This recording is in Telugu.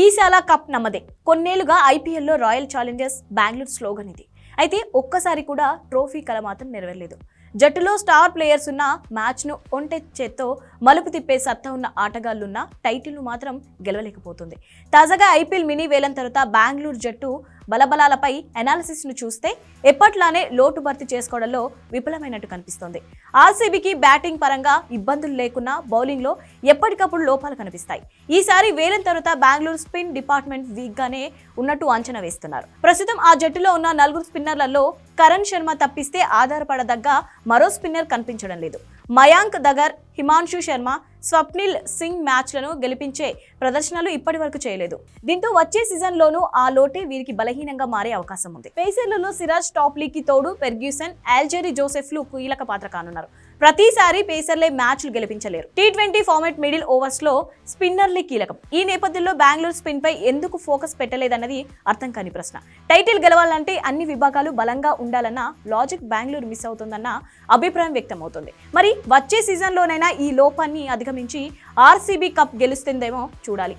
ఈశాల కప్ నమ్మదే కొన్నేళ్ళుగా ఐపీఎల్లో రాయల్ ఛాలెంజర్స్ బెంగళూరు స్లోగన్ ఇది. అయితే ఒక్కసారి కూడా ట్రోఫీ కల మాత్రం నెరవేరలేదు. జట్టులో స్టార్ ప్లేయర్స్ ఉన్న మ్యాచ్ను ఒంటె చేత్తో మలుపు తిప్పే సత్తా ఉన్న ఆటగాళ్ళున్న టైటిల్ను మాత్రం గెలవలేకపోతుంది. తాజాగా ఐపీఎల్ మినీ వేలం తర్వాత బెంగళూరు జట్టు బలబలాలపై అనాలిసిస్ను చూస్తే ఎప్పట్లానే లోటు భర్తీ చేసుకోవడంలో విఫలమైనట్టు కనిపిస్తోంది. ఆర్సీబీకి బ్యాటింగ్ పరంగా ఇబ్బందులు లేకున్నా బౌలింగ్లో ఎప్పటికప్పుడు లోపాలు కనిపిస్తాయి. ఈసారి వేలం తర్వాత బెంగళూరు స్పిన్ డిపార్ట్మెంట్ వీక్గానే ఉన్నట్టు అంచనా వేస్తున్నారు. ప్రస్తుతం ఆ జట్టులో ఉన్న నలుగురు స్పిన్నర్లలో కరణ్ శర్మ తప్పిస్తే ఆధారపడదగ్గ మరో స్పిన్నర్ కనిపించడం లేదు. మయాంక్ దగర్ హిమాంశు శర్మ స్వప్నిల్ సింగ్ మ్యాచ్లను గెలిపించే ప్రదర్శనలు ఇప్పటి వరకు చేయలేదు. దీంతో వచ్చే సీజన్లోనూ ఆ లోటే వీరికి బలహీనంగా మారే అవకాశం ఉంది. పేసర్లలో సిరాజ్ టాప్లీకి తోడు పెర్గ్యూసన్ ఆల్జెరీ జోసెఫ్లు కీలక పాత్ర కానున్నారు. ప్రతిసారి పేసర్లే మ్యాచ్లు గెలిపించలేరు. టీ ట్వంటీ ఫార్మాట్ మిడిల్ ఓవర్స్లో స్పిన్నర్లే కీలకం. ఈ నేపథ్యంలో బెంగళూరు స్పిన్ పై ఎందుకు ఫోకస్ పెట్టలేదన్నది అర్థం కాని ప్రశ్న. టైటిల్ గెలవాలంటే అన్ని విభాగాలు బలంగా ఉండాలన్న లాజిక్ బెంగళూరు మిస్ అవుతుందన్న అభిప్రాయం వ్యక్తమవుతుంది. మరి వచ్చే సీజన్లోనైనా ఈ లోపాన్ని అధిగమించి ఆర్సీబీ కప్ గెలుస్తుందేమో చూడాలి.